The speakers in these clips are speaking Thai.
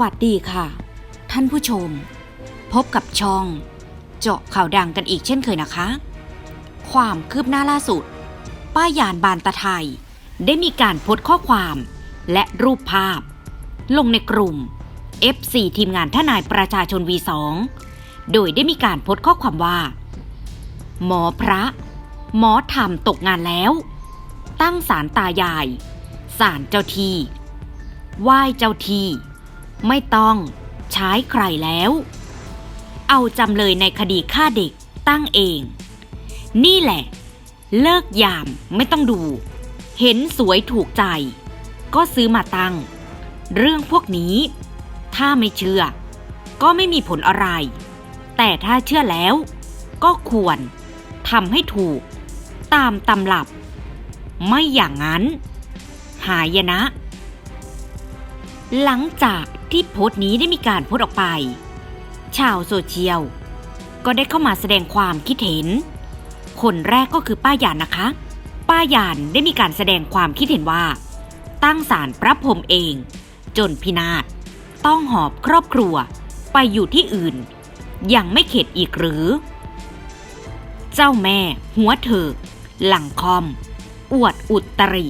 วัสดีค่ะ ท่านผู้ชม พบกับช่อง เจาะข่าวดังกันอีกเช่นเคยนะคะ ความคืบหน้าล่าสุด ป้ายานบานตะไทย ได้มีการโพสต์ข้อความและรูปภาพ ลงในกลุ่ม FC ทีมงานทนายประชาชน V2 โดยได้มีการโพสต์ข้อความว่า หมอพระ หมอธรรมตกงานแล้ว ตั้งศาลตายายศาลเจ้าที่ไหว้เจ้าที่ ไม่ต้องใช้ใครแล้ว เอาจำเลยในคดีฆ่าเด็กตั้งเอง นี่แหละ เลิกยามไม่ต้องดู เห็นสวยถูกใจ ก็ซื้อมาตั้ง เรื่องพวกนี้ ถ้าไม่เชื่อ ก็ไม่มีผลอะไร แต่ถ้าเชื่อแล้ว ก็ควรทำให้ถูก ตามตำรับ ไม่อย่างนั้น หายนะ หลังจาก ที่โพสต์นี้ได้มีการโพสต์ออกไป ชาวโซเชียล ก็ได้เข้ามาแสดงความคิดเห็น คนแรกก็คือป้ายานนะคะ ป้ายานได้มีการแสดงความคิดเห็นว่า ตั้งศาลพระพรมเอง จนพินาศต้องหอบครอบครัวไปอยู่ที่อื่น ยังไม่เข็ดอีกหรือ เจ้าแม่ หัวเถิกหลังคอม อวดอุตริ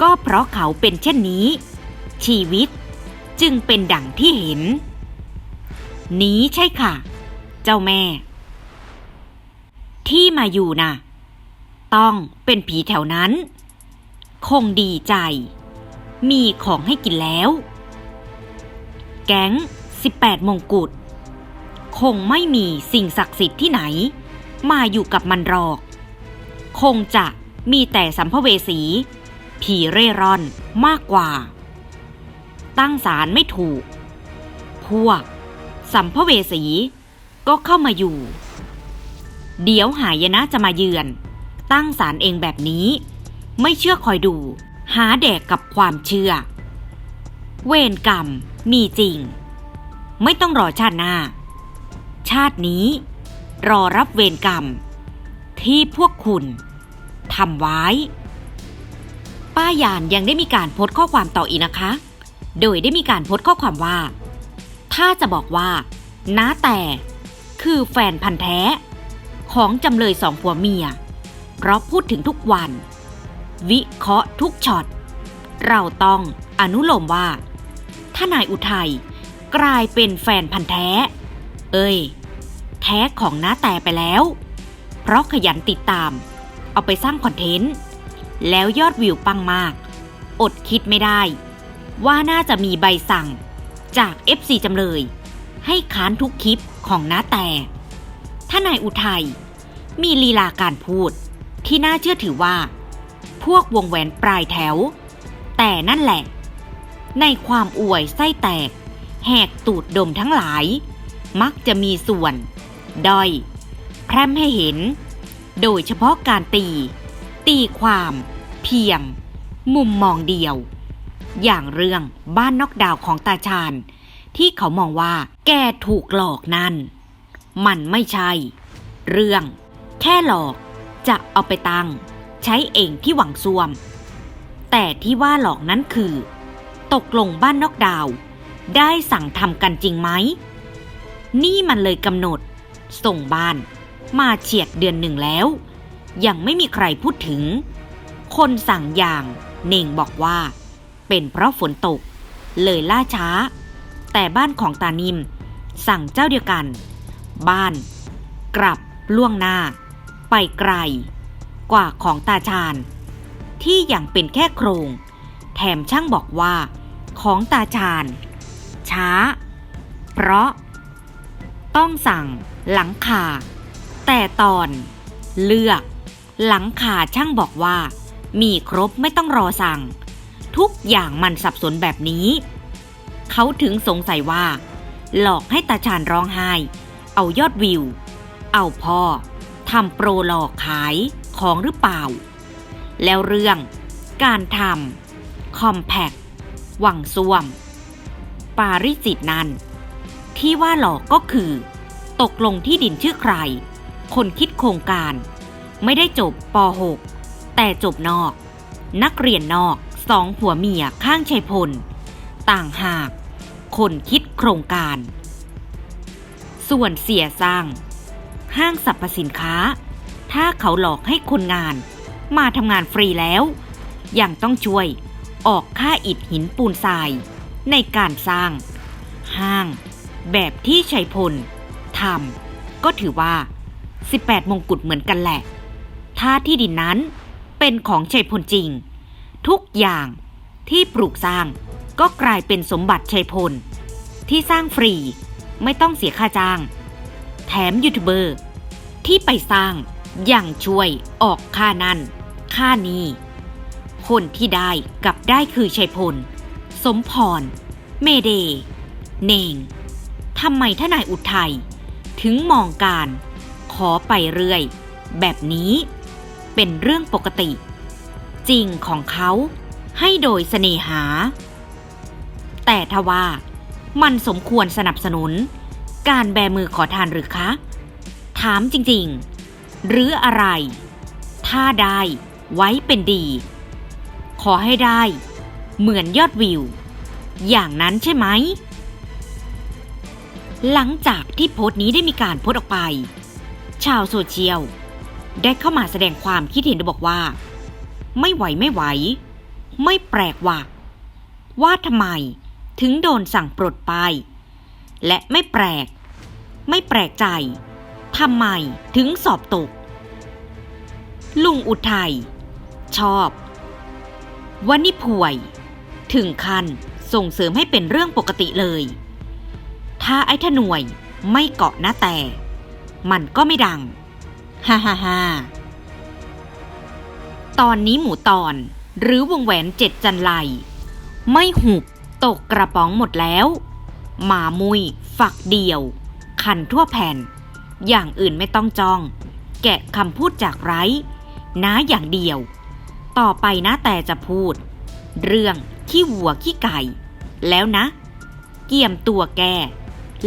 ก็เพราะเขาเป็นเช่นนี้ ชีวิต จึงเป็นดั่งที่เห็น นี้ใช่ค่ะ เจ้าแม่ ที่มาอยู่น่ะ ต้องเป็นผีแถวนั้น คงดีใจ มีของให้กินแล้ว แก๊ง 18 มงกุฎคงไม่มีสิ่งศักดิ์สิทธิ์ที่ไหน มาอยู่กับมันหรอก คงจะมีแต่สัมภเวสี ผีเร่ร่อนมากกว่า ตั้งศาลไม่ถูก พวก สัมภเวสีก็เข้ามาอยู่ เดี๋ยวหายนะจะมาเยือน ตั้งศาลเองแบบนี้ ไม่เชื่อคอยดู หาแดกกับความเชื่อ เวรกรรมมีจริง ไม่ต้องรอชาติหน้า ชาตินี้ รอรับเวรกรรม ที่พวกคุณทำไว้ป้ายานยังได้มีการโพสต์ข้อความต่ออีกนะคะ โดยได้มีการโพสต์ข้อความว่า ถ้าจะบอกว่า น้าแต่คือแฟนพันธ์แท้ ของจำเลยสองผัวเมีย เพราะพูดถึงทุกวัน วิเคราะห์ทุกช็อต เราต้องอนุโลมว่า ถ้านายอุทัยกลายเป็นแฟนพันธ์แท้ เอ้ย แท้ของน้าแต่ไปแล้ว เพราะขยันติดตาม เอาไปสร้างคอนเทนต์ แล้วยอดวิวปังมาก อดคิดไม่ได้ ว่าน่าจะมีใบสั่ง จาก FC จำเลย ให้ค้านทุกคลิปของน้าแต่ถ้านายอุทัยมีลีลาการพูดที่น่าเชื่อถือว่า พวกวงแหวนปลายแถว แต่นั่นแหละ ในความอวยไส้แตก แหกตูดดมทั้งหลาย มักจะมีส่วน ด้อย แพร่มให้เห็น โดยเฉพาะการตี ตีความ เพียง มุมมองเดียว อย่างเรื่องบ้านนอกดาวของตาชาญ ที่เขามองว่าแกถูกหลอกนั่น มันไม่ใช่ เรื่อง แค่หลอกจะเอาไปตังใช้เองที่หวังซ่วม แต่ที่ว่าหลอกนั้นคือ ตกลงบ้านนอกดาว ได้สั่งทำกันจริงไหม นี่มันเลยกำหนด ส่งบ้านมาเฉียดเดือนหนึ่งแล้ว ยังไม่มีใครพูดถึง คนสั่งอย่างเน่งบอกว่า เป็นเพราะฝนตก เลยล่าช้า แต่บ้านของตานิม สั่งเจ้าเดียวกัน บ้าน กลับล่วงหน้า ไปไกล กว่าของตาชาญ ที่ยังเป็นแค่โครง แถมช่างบอกว่า ของตาชาญ ช้า เพราะ ต้องสั่งหลังคา แต่ตอน เลือก หลังคาช่างบอกว่า มีครบไม่ต้องรอสั่ง ทุกอย่างมันสับสนแบบนี้ เขาถึงสงสัยว่า หลอกให้ตาชาญร้องไห้ เอายอดวิว เอาพ่อทำโปรหลอกขายของหรือเปล่า แล้วเรื่องการทำคอมแพคหวังซ่วม ปาริจิตนั้น ที่ว่าหลอกก็คือ ตกลงที่ดินชื่อใคร คนคิดโครงการ ไม่ได้จบป .6 แต่จบนอก นักเรียนนอก สองผัวเมียข้างชัยพล ต่างหาก คนคิดโครงการ ส่วนเสียสร้าง ห้างสรรพสินค้า ถ้าเขาหลอกให้คนงาน มาทำงานฟรีแล้ว ยังต้องช่วยออกค่าอิฐหินปูนทราย ในการสร้าง ห้าง แบบที่ชัยพลทำก็ถือว่า 18 มงกุฎเหมือนกันแหละ ถ้าที่ดินนั้นเป็นของชัยพลจริง ทุกอย่างที่ปลูกสร้างก็กลายเป็นสมบัติชัยพล ที่สร้างฟรีไม่ต้องเสียค่าจ้าง แถมยูทูบเบอร์ที่ไปสร้างยังช่วยออกค่านั่น ค่านี้คนที่ได้กับได้คือชัยพล สมพร เมเด เนงทำไมทนายอุทัยถึงมองการ ขอไปเรื่อย แบบนี้เป็นเรื่องปกติ จริงของเขาให้โดยเสน่หา แต่ทว่ามันสมควรสนับสนุน การแบมือขอทานหรือคะ ถามจริงๆ หรืออะไร ถ้าได้ไว้เป็นดี ขอให้ได้ เหมือนยอดวิว อย่างนั้นใช่ไหม หลังจากที่โพสต์นี้ได้มีการโพสต์ออกไป ชาวโซเชียลได้เข้ามาแสดงความคิดเห็นบอกว่า ไม่ไหวไม่ไหว ไม่แปลกว่า ว่าทำไมถึงโดนสั่งปลดไป และไม่แปลก ไม่แปลกใจทำไมถึงสอบตก ลุงอุทัย ชอบวันนี้ป่วย ถึงขั้นส่งเสริมให้เป็นเรื่องปกติเลย ถ้าไอ้ทนวยไม่เกาะหน้าแต่ มันก็ไม่ดัง ฮ่าฮ่าฮ่า ตอนนี้หมูตอน หรือวงแหวนเจ็ดจันไลไม่หุบตกกระป๋องหมดแล้วหมามุย ฝักเดียวคันทั่วแผ่น อย่างอื่นไม่ต้องจอง แกะคำพูดจากไร้น้าอย่างเดียว ต่อไปนะแต่จะพูด เรื่องขี้วัวขี้ไก่ แล้วนะ เกี่ยมตัวแก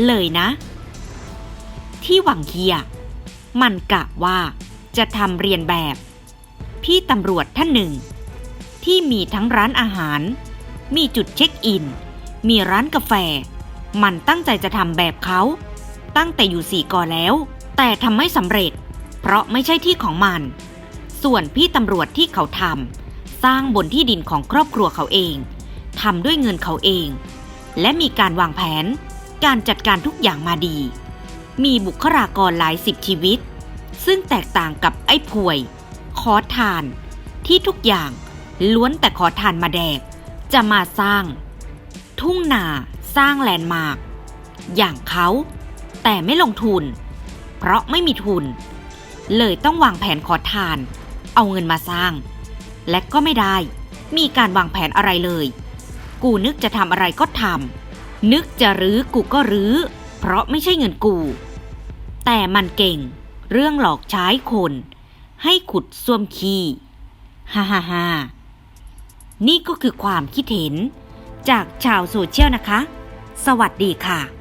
เลยนะ ที่หวังเฮีย มันกะว่าจะทำเรียนแบบ พี่ตำรวจท่านหนึ่ง ที่มีทั้งร้านอาหาร มีจุดเช็คอิน มีร้านกาแฟ มันตั้งใจจะทำแบบเขา ตั้งแต่อยู่สี่กอแล้ว แต่ทำไม่สำเร็จ เพราะไม่ใช่ที่ของมัน ส่วนพี่ตำรวจที่เขาทำสร้างบนที่ดินของครอบครัวเขาเองทำด้วยเงินเขาเอง และมีการวางแผน การจัดการทุกอย่างมาดี มีบุคลากรหลายสิบชีวิต ซึ่งแตกต่างกับไอ้ป่วย อทาน ที่ทุกอย่างล้วนแต่ขอทานมาแดก จะมาสร้าง ทุ่งนาสร้างแลนด์มาร์กอย่างเขาแต่ไม่ลงทุน เพราะไม่มีทุน เลยต้องวางแผนขอทาน เอาเงินมาสร้าง และก็ไม่ได้ มีการวางแผนอะไรเลย กูนึกจะทำอะไรก็ทำนึกจะรื้อกูก็รื้อ เพราะไม่ใช่เงินกู แต่มันเก่ง เรื่องหลอกใช้คน ให้ขุดซ่วมขี้ฮ่าฮ่าฮ่านี่ก็คือความคิดเห็นจากชาวโซเชียลนะคะ สวัสดีค่ะ